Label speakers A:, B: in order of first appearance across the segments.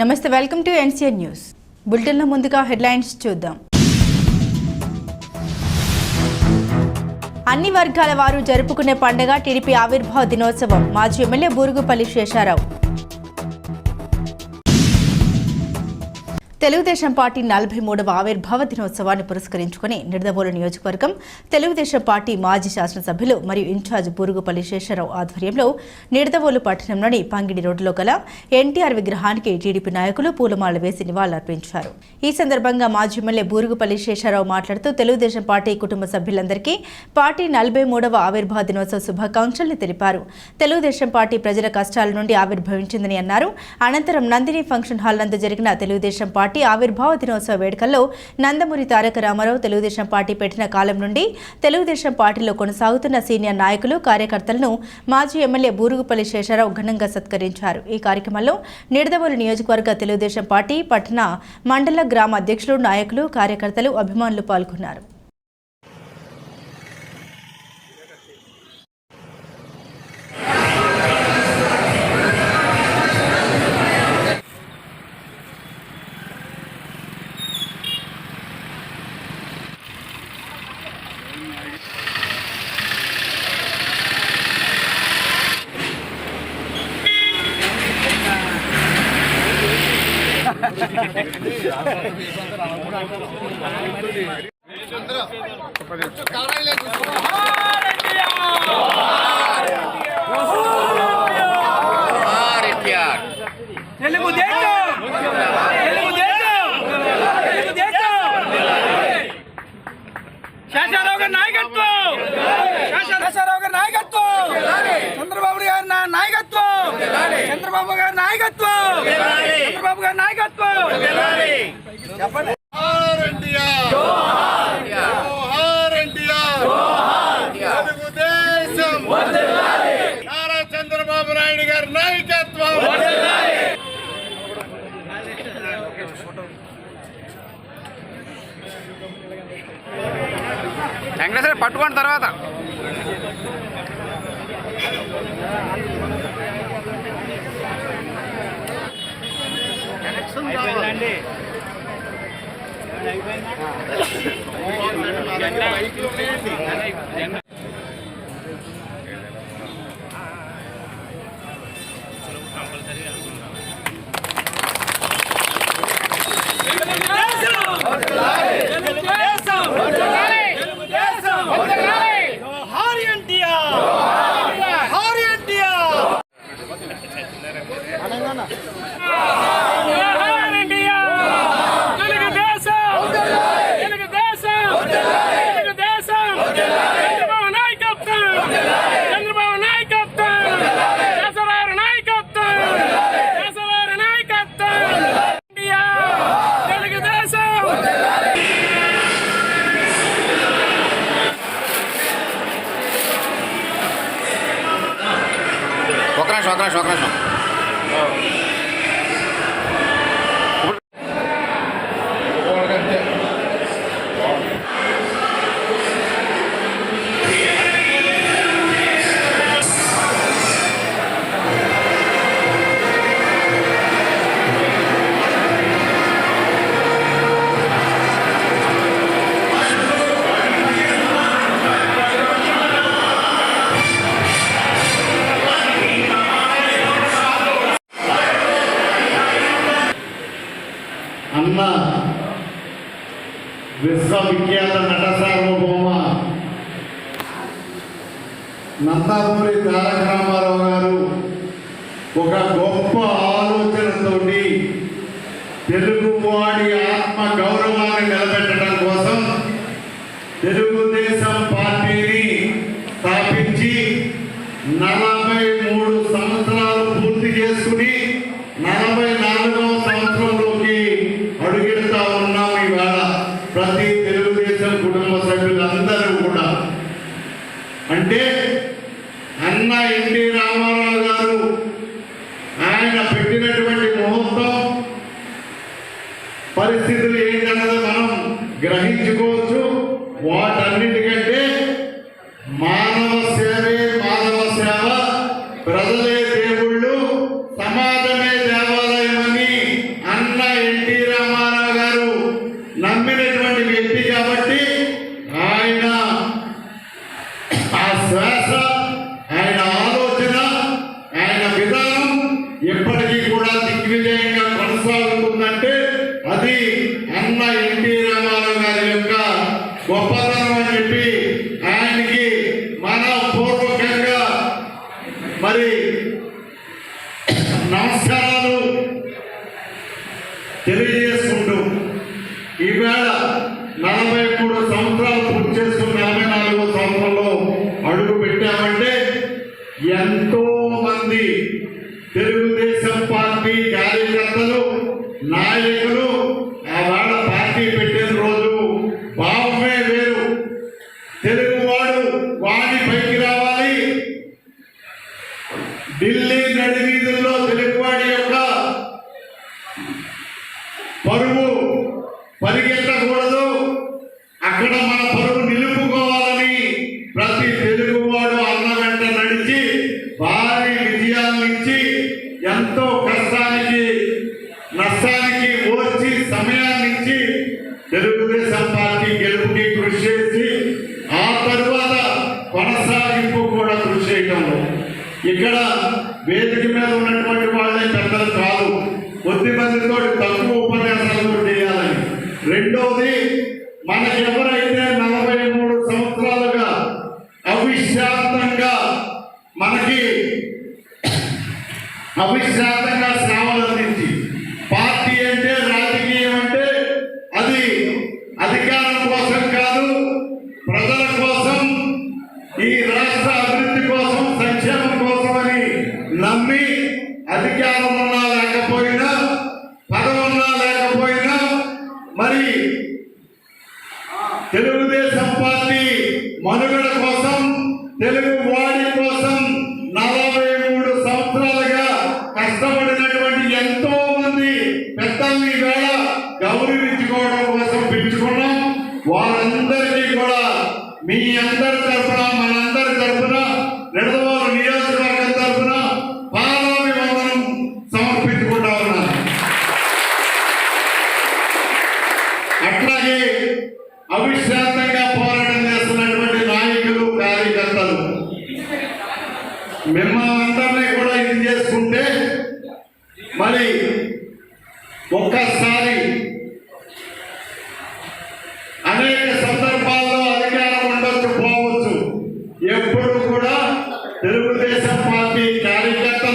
A: నమస్తే welcome to NCN news బులెటిన్లో ముందుగా హెడ్లైన్స్ చూద్దాం. అన్ని వర్గాల వారు జరుపుకునే పండుగ టీడీపీ ఆవిర్భావ దినోత్సవం. మాజీ ఎమ్మెల్యే బూరుగుపల్లి శేషారావు. తెలుగుదేశం పార్టీ నలభై మూడవ ఆవిర్భావ దినోత్సవాన్ని పురస్కరించుకుని నిడదవోలు నియోజకవర్గం తెలుగుదేశం పార్టీ మాజీ శాసనసభ్యులు మరియు ఇన్ఛార్జ్ బూరుగుపల్లి శేషరావు ఆధ్వర్యంలో నిడదవోలు పట్టణంలోని పంగిడి రోడ్డులో గల ఎన్టీఆర్ విగ్రహానికి టీడీపీ నాయకులు పూలమాల వేసి నివాళులర్పించారు. ఈ సందర్భంగా మాజీ ఎమ్మెల్యే బూరుగుపల్లి శేషారావు మాట్లాడుతూ తెలుగుదేశం పార్టీ కుటుంబ సభ్యులందరికీ పార్టీ నలభై మూడవ ఆవిర్భావ దినోత్సవ శుభాకాంక్షల్ని తెలిపారు. తెలుగుదేశం పార్టీ ప్రజల కష్టాల నుండి ఆవిర్భవించిందని అన్నారు. అనంతరం నందిని ఫంక్షన్ హాల్ నందు జరిగిన తెలుగుదేశం పార్టీ పార్టీ ఆవిర్భావ దినోత్సవ వేడుకల్లో నందమూరి తారక రామారావు తెలుగుదేశం పార్టీ పెట్టిన కాలం నుండి తెలుగుదేశం పార్టీలో కొనసాగుతున్న సీనియర్ నాయకులు కార్యకర్తలను మాజీ ఎమ్మెల్యే బూరుగుపల్లి శేషారావు ఘనంగా సత్కరించారు. ఈ కార్యక్రమంలో నిడదవోలు నియోజకవర్గ తెలుగుదేశం పార్టీ పట్టణ మండల గ్రామ అధ్యక్షులు నాయకులు కార్యకర్తలు అభిమానులు పాల్గొన్నారు.
B: తెలుగుదేశం తెలుగుదేశం తెలుగుదేశం శేషారావు గారి నాయకత్వం శేషారావు గారి నాయకత్వం చంద్రబాబు గారి నా- నాయకత్వం చంద్రబాబు గారి నాయకత్వం. చంద్రబాబు గారి నాయకత్వం. చెప్పండి.
C: నారా చంద్రబాబు నాయుడు గారి నాయకత్వం.
B: వెంకటేశ్వర పట్టుకోండి తర్వాత.
D: చంద్రబాబు
B: ఒక నిమిషం ఒక నిమిషం ఒక నిమిషం
C: అన్న నందాపూరి తారక రామారావు గారు ఒక గొప్ప ఆలోచనతోటి తెలుగువాడి ఆత్మ గౌరవాన్ని నిలబెట్టడం కోసం తెలుగుదేశం పార్టీని స్థాపించి నలభై మూడు సంవత్సరాలు పూర్తి చేసుకుని పరిస్థితులు ఏంటన్నది మనం గ్రహించుకోవచ్చు. వాటన్నిటికంటే మానవ సేవే మానవ సేవ. ప్రజలే దేవుళ్ళు సమాజమే దేవాలయం అని అన్న ఎన్టీ రామారావు గారు నమ్మినటువంటి వ్యక్తి కాబట్టి ఆయన ఆ శ్వాస తెలియజేయాలి బుద్ధిమంతుతో తక్కువ ఉపన్యాసాలు చేయాలని. రెండవది మనకి ఎవరైతే నలభై మూడు సంవత్సరాలుగా అవిశ్రాంతంగా మనకి అవిశ్రాంతంగా మీ అందరి తరఫున మనందరి తరఫున నిడదవారు నియోజకవర్గం తరఫున పాదాభివందనం సమర్పించుకుంటా ఉన్నా అట్లాగే అవిశ్రాంతంగా పోరాటం చేస్తున్నటువంటి నాయకులు కార్యకర్తలు మిమ్మల్ని తెలుగుదేశం పార్టీ కార్యకర్త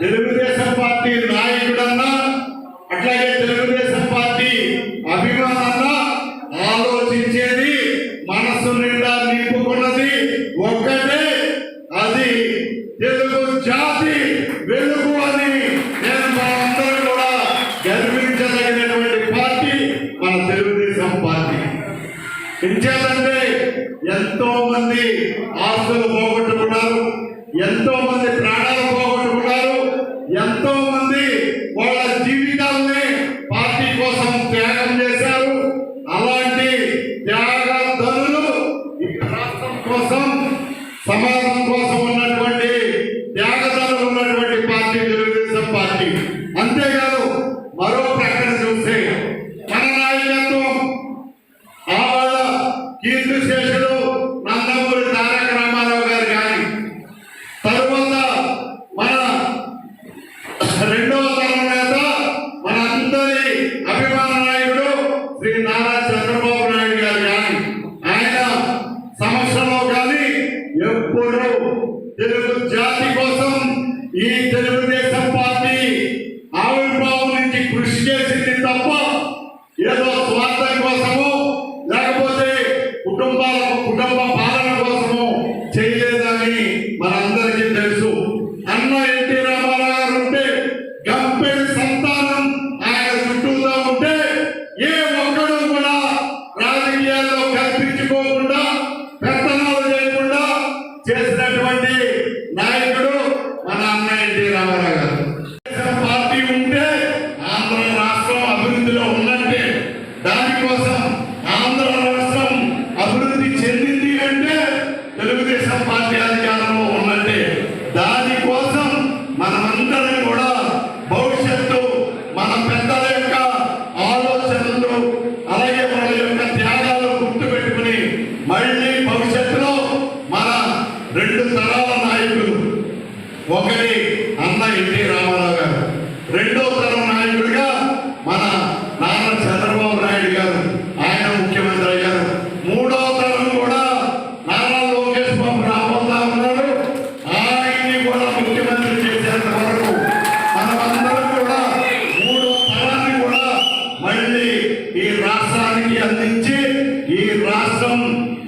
C: తెలుగుదేశం పార్టీ నాయకుడన్నా అట్లాగే తెలుగుదేశం పార్టీ అభిమాన ఆలోచించేది మనసు నిండా నింపుకున్నది ఒక్కటే అది తెలుగు జాతి వెలుగు అని నేను మా అందరూ కూడా గర్వించదగినటువంటి పార్టీ మన తెలుగుదేశం పార్టీ. ఇంకేదంటే ఎంతో మంది ఆస్తులు పోగొట్టుకుంటారు ఎంతో మంది ప్రాణాలు పోగొట్టుకున్నారు ఎంతో మంది quero pedir de novo.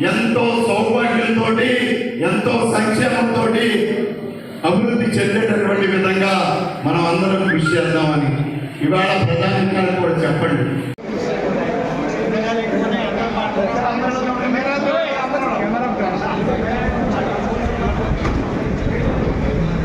C: ఎంతో సౌభాగ్యంతో ఎంతో సంక్షేమంతో అభివృద్ధి చెందేటటువంటి విధంగా మనం అందరం కృషి చేద్దామని. ఇవాళ ప్రధాని గారు కూడా చెప్పండి.